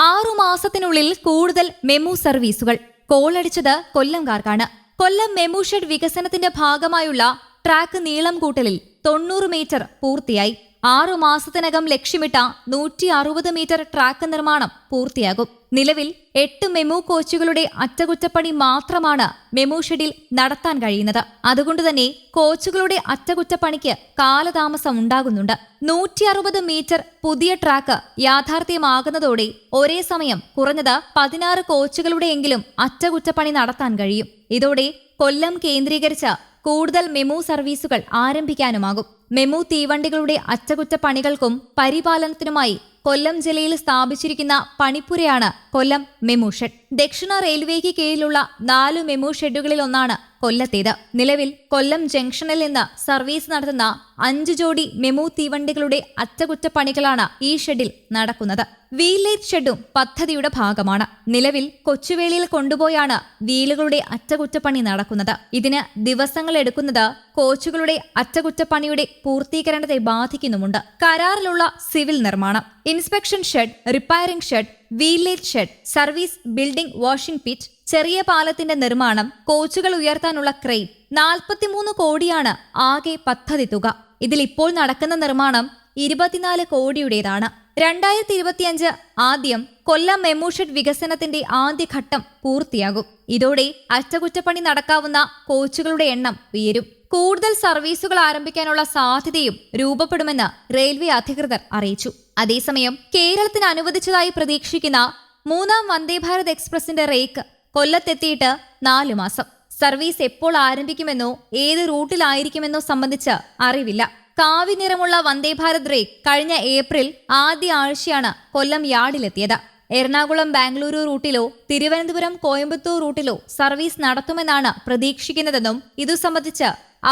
ആറു മാസത്തിനുള്ളിൽ കൂടുതൽ മെമു സർവീസുകൾ. കോളടിച്ചത് കൊല്ലംകാർക്കാണ്. കൊല്ലം മെമു ഷെഡ് വികസനത്തിന്റെ ഭാഗമായുള്ള ട്രാക്ക് നീളം കൂട്ടലിൽ തൊണ്ണൂറ് മീറ്റർ പൂർത്തിയായി. ആറു മാസത്തിനകം ലക്ഷ്യമിട്ട നൂറ്റി അറുപത് മീറ്റർ ട്രാക്ക് നിർമ്മാണം പൂർത്തിയാകും. നിലവിൽ എട്ട് മെമു കോച്ചുകളുടെ അറ്റകുറ്റപ്പണി മാത്രമാണ് മെമു ഷെഡിൽ നടത്താൻ കഴിയുന്നത്. അതുകൊണ്ട് തന്നെ കോച്ചുകളുടെ അറ്റകുറ്റപ്പണിക്ക് കാലതാമസം ഉണ്ടാകുന്നുണ്ട്. നൂറ്റി അറുപത് മീറ്റർ പുതിയ ട്രാക്ക് യാഥാർത്ഥ്യമാകുന്നതോടെ ഒരേ സമയം കുറഞ്ഞത് പതിനാറ് കോച്ചുകളുടെയെങ്കിലും അറ്റകുറ്റപ്പണി നടത്താൻ കഴിയും. ഇതോടെ കൊല്ലം കേന്ദ്രീകരിച്ച് കൂടുതൽ മെമു സർവീസുകൾ ആരംഭിക്കാനുമാകും. മെമു തീവണ്ടികളുടെ അറ്റകുറ്റപ്പണികൾക്കും പരിപാലനത്തിനുമായി കൊല്ലം ജില്ലയിൽ സ്ഥാപിച്ചിരിക്കുന്ന പണിപ്പുരയാണ് കൊല്ലം മെമു ഷെഡ്. ദക്ഷിണ റെയിൽവേക്ക് കീഴിലുള്ള നാലു മെമു ഷെഡുകളിൽ ഒന്നാണ് കൊല്ലത്തേത്. നിലവിൽ കൊല്ലം ജംഗ്ഷനിൽ നിന്ന് സർവീസ് നടത്തുന്ന അഞ്ച് ജോഡി മെമു തീവണ്ടികളുടെ അറ്റകുറ്റപ്പണികളാണ് ഈ ഷെഡിൽ നടക്കുന്നത്. വീലേറ്റ് ഷെഡും പദ്ധതിയുടെ ഭാഗമാണ്. നിലവിൽ കൊച്ചുവേളിയിൽ കൊണ്ടുപോയാണ് വീലുകളുടെ അറ്റകുറ്റപ്പണി നടക്കുന്നത്. ഇതിന് ദിവസങ്ങൾ എടുക്കുന്നത് കോച്ചുകളുടെ അറ്റകുറ്റപ്പണിയുടെ പൂർത്തീകരണത്തെ ബാധിക്കുന്നുമുണ്ട്. കരാറിലുള്ള സിവിൽ നിർമ്മാണം inspection shed repairing shed വീലേറ്റ് shed service building washing pit ചെറിയ പാലത്തിന്റെ നിർമ്മാണം കോച്ചുകൾ ഉയർത്താനുള്ള ക്രെയിൻ നാൽപ്പത്തിമൂന്ന് കോടിയാണ് ആകെ പദ്ധതി തുക. ഇതിൽ ഇപ്പോൾ നടക്കുന്ന നിർമ്മാണം ഇരുപത്തിനാല് കോടിയുടേതാണ്. രണ്ടായിരത്തി ഇരുപത്തിയഞ്ച് ആദ്യം കൊല്ലം മെമൂഷെഡ് വികസനത്തിന്റെ ആദ്യഘട്ടം പൂർത്തിയാകും. ഇതോടെ അറ്റകുറ്റപ്പണി നടക്കാവുന്ന കോച്ചുകളുടെ എണ്ണം ഉയരും. കൂടുതൽ സർവീസുകൾ ആരംഭിക്കാനുള്ള സാധ്യതയും രൂപപ്പെടുമെന്ന് റെയിൽവേ അധികൃതർ അറിയിച്ചു. അതേസമയം കേരളത്തിന് അനുവദിച്ചതായി പ്രതീക്ഷിക്കുന്ന മൂന്നാം വന്ദേഭാരത് എക്സ്പ്രസിന്റെ റേക്ക് കൊല്ലത്തെത്തിയിട്ട് നാലു മാസം. സർവീസ് എപ്പോൾ ആരംഭിക്കുമെന്നോ ഏത് റൂട്ടിലായിരിക്കുമെന്നോ സംബന്ധിച്ച് അറിവില്ല. കാവി നിറമുള്ള വന്ദേഭാരത് റേക്ക് കഴിഞ്ഞ ഏപ്രിൽ ആദ്യ ആഴ്ചയാണ് കൊല്ലം യാർഡിലെത്തിയത്. എറണാകുളം ബാംഗ്ലൂരു റൂട്ടിലോ തിരുവനന്തപുരം കോയമ്പത്തൂർ റൂട്ടിലോ സർവീസ് നടത്തുമെന്നാണ് പ്രതീക്ഷിക്കുന്നതെന്നും ഇതു സംബന്ധിച്ച്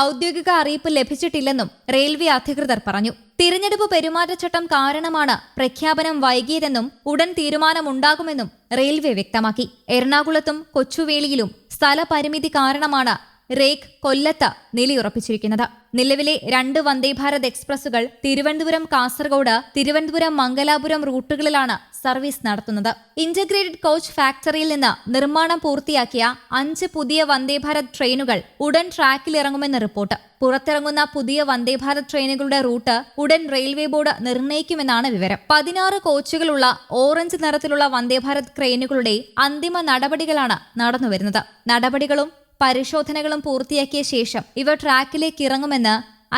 ഔദ്യോഗിക അറിയിപ്പ് ലഭിച്ചിട്ടില്ലെന്നും റെയിൽവേ അധികൃതർ പറഞ്ഞു. തിരഞ്ഞെടുപ്പ് പെരുമാറ്റച്ചട്ടം കാരണമാണ് പ്രഖ്യാപനം വൈകിയതെന്നും ഉടൻ തീരുമാനമുണ്ടാകുമെന്നും റെയിൽവേ വ്യക്തമാക്കി. എറണാകുളത്തും കൊച്ചുവേളിയിലും സ്ഥലപരിമിതി കാരണമാണ് റേക്ക് കൊല്ലത്ത് നിലയുറപ്പിച്ചിരിക്കുന്നത്. നിലവിലെ രണ്ട് വന്ദേഭാരത് എക്സ്പ്രസുകൾ തിരുവനന്തപുരം കാസർഗോഡ് തിരുവനന്തപുരം മംഗലാപുരം റൂട്ടുകളിലാണ് സർവീസ് നടത്തുന്നത്. ഇന്റഗ്രേറ്റഡ് കോച്ച് ഫാക്ടറിയിൽ നിന്ന് നിർമ്മാണം പൂർത്തിയാക്കിയ അഞ്ച് പുതിയ വന്ദേഭാരത് ട്രെയിനുകൾ ഉടൻ ട്രാക്കിലിറങ്ങുമെന്ന് റിപ്പോർട്ട്. പുറത്തിറങ്ങുന്ന പുതിയ വന്ദേഭാരത് ട്രെയിനുകളുടെ റൂട്ട് ഉടൻ റെയിൽവേ ബോർഡ് നിർണയിക്കുമെന്നാണ് വിവരം. പതിനാറ് കോച്ചുകളുള്ള ഓറഞ്ച് നിറത്തിലുള്ള വന്ദേഭാരത് ട്രെയിനുകളുടെ അന്തിമ നടപടികളാണ് നടന്നുവരുന്നത്. നടപടികളും പരിശോധനകളും പൂർത്തിയാക്കിയ ശേഷം ഇവ ട്രാക്കിലേക്ക് ഇറങ്ങുമെന്ന്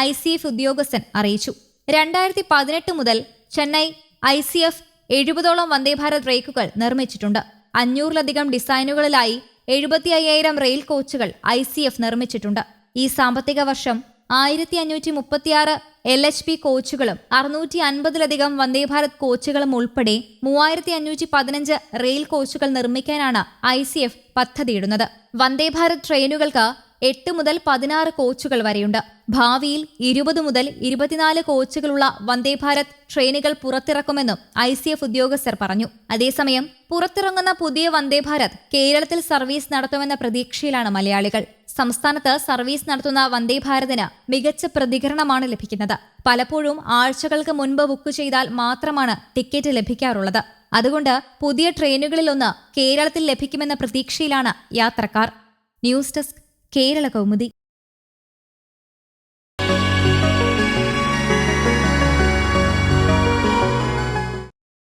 ഐ സി എഫ് ഉദ്യോഗസ്ഥൻ അറിയിച്ചു. രണ്ടായിരത്തി പതിനെട്ട് മുതൽ ചെന്നൈ ഐ സി എഫ് എഴുപതോളം വന്ദേഭാരത് റേക്കുകൾ നിർമ്മിച്ചിട്ടുണ്ട്. അഞ്ഞൂറിലധികം ഡിസൈനുകളിലായി എഴുപത്തി അയ്യായിരം റെയിൽ കോച്ചുകൾ ഐ സി എഫ് നിർമ്മിച്ചിട്ടുണ്ട്. ഈ സാമ്പത്തിക വർഷം ആയിരത്തി അഞ്ഞൂറ്റി മുപ്പത്തിയാറ് എൽ എച്ച് പി കോച്ചുകളും അറുന്നൂറ്റി അൻപതിലധികം വന്ദേഭാരത് കോച്ചുകളും ഉൾപ്പെടെ മൂവായിരത്തി അഞ്ഞൂറ്റി പതിനഞ്ച് റെയിൽ കോച്ചുകൾ നിർമ്മിക്കാനാണ് ഐ സി എഫ് പദ്ധതിയിടുന്നത്. വന്ദേഭാരത് ട്രെയിനുകൾക്ക് എട്ട് മുതൽ പതിനാറ് കോച്ചുകൾ വരെയുണ്ട്. ഭാവിയിൽ ഇരുപത് മുതൽ ഇരുപത്തിനാല് കോച്ചുകളുള്ള വന്ദേഭാരത് ട്രെയിനുകൾ പുറത്തിറക്കുമെന്നും ഐ സി എഫ് ഉദ്യോഗസ്ഥർ പറഞ്ഞു. അതേസമയം പുറത്തിറങ്ങുന്ന പുതിയ വന്ദേഭാരത് കേരളത്തിൽ സർവീസ് നടത്തുമെന്ന പ്രതീക്ഷയിലാണ് മലയാളികൾ. സംസ്ഥാനത്ത് സർവീസ് നടത്തുന്ന വന്ദേഭാരതിന് മികച്ച പ്രതികരണമാണ് ലഭിക്കുന്നത്. പലപ്പോഴും ആഴ്ചകൾക്ക് മുൻപ് ബുക്ക് ചെയ്താൽ മാത്രമാണ് ടിക്കറ്റ് ലഭിക്കാറുള്ളത്. അതുകൊണ്ട് പുതിയ ട്രെയിനുകളിലൊന്ന് കേരളത്തിൽ ലഭിക്കുമെന്ന പ്രതീക്ഷയിലാണ് യാത്രക്കാർ. News desk Kerala Kaumudi